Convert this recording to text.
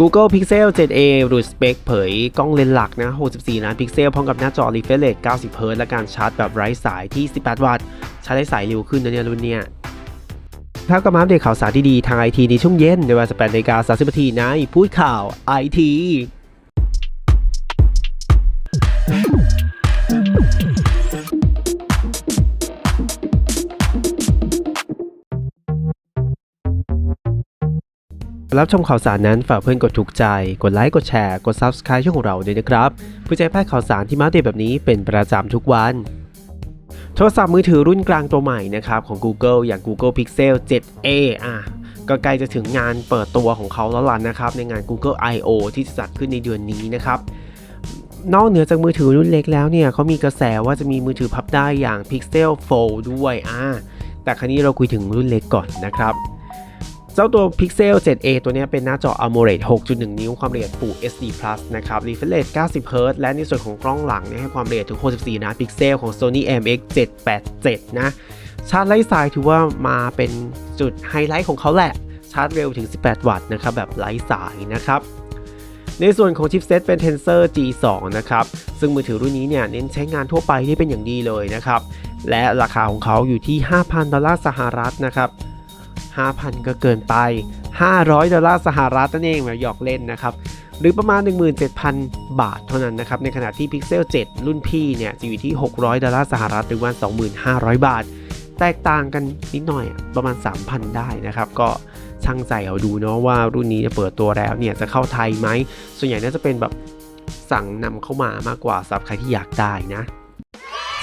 Google Pixel 7a รุ่นสเปคเผยกล้องเลนส์หลักนะ 64 ล้านพิกเซล พร้อมกับหน้าจอ refresh rate 90 Hz และการชาร์จแบบไร้สายที่ 18 วัตต์ ชาร์จได้สายเร็วขึ้นนะเนี่ยรุ่นเนี้ยครับก็มาอัปเดตข่าวสารดีๆ ทางไอทีในช่วงเย็น ในเวลา18นาฬิกา30นาทีในพูดข่าวไอที รับชมข่าวสารนั้นฝากเพื่อนกดถูกใจ กดไลค์ กดแชร์ กด Subscribe ช่องของเราด้วยนะครับเพื่อจะได้พลาดข่าวสารที่มาเดตแบบนี้เป็นประจำทุกวัน โทรศัพท์มือถือรุ่นกลางตัวใหม่นะครับของ Google อย่าง Google Pixel 7a อะก็ใกล้จะถึงงานเปิดตัวของเขาแล้วล่ะนะครับในงาน Google I/O ที่จะจัดขึ้นในเดือนนี้นะครับนอกเหนือจากมือถือรุ่นเล็กแล้วเนี่ยเขามีกระแสว่าจะมีมือถือพับได้อย่าง Pixel Fold ด้วยอ่าแต่ครั้นี้เราคุยถึงรุ่นเล็กก่อนนะครับ เจ้าตัว Pixel 7a ตัวนี้เป็นหน้าจอ AMOLED 6.1 นิ้ว ความละเอียด Full HD Plus นะครับ refresh rate 90 Hz และในส่วนของกล้องหลังเนี่ยให้ความละเอียดถึง 64ล้าพิกเซลของ Sony IMX 787 นะชาร์จไร้สายถือว่ามาเป็นจุดไฮไลท์ของเขาแหละ ชาร์จเร็วถึง 18 วัตต์นะครับ แบบไร้สายนะครับในส่วนของชิปเซตเป็น Tensor G2 นะครับ ซึ่งมือถือรุ่นนี้เนี่ยเน้นใช้งานทั่วไปที่เป็นอย่างดีเลยนะครับ และราคาของเขาอยู่ที่ 5,000 ดอลลาร์สหรัฐนะครับ 5,000 ก็เกินไป 500 ดอลลาร์สหรัฐนั่นเองมาหยอกเล่นนะครับ หรือประมาณ 17,000 บาทเท่านั้นนะครับ ในขณะที่ Pixel 7 รุ่นพี่เนี่ยจะอยู่ที่ 600 ดอลลาร์สหรัฐหรือว่า2,500 บาท แตกต่างกันนิดหน่อยประมาณ 3,000 ได้นะครับ ก็ช่างใจเอาดูเนาะว่ารุ่นนี้จะเปิดตัวแล้วเนี่ยจะเข้าไทยไหม ส่วนใหญ่น่าจะเป็นแบบสั่งนำเข้ามามากกว่าสำหรับใครที่อยากได้นะ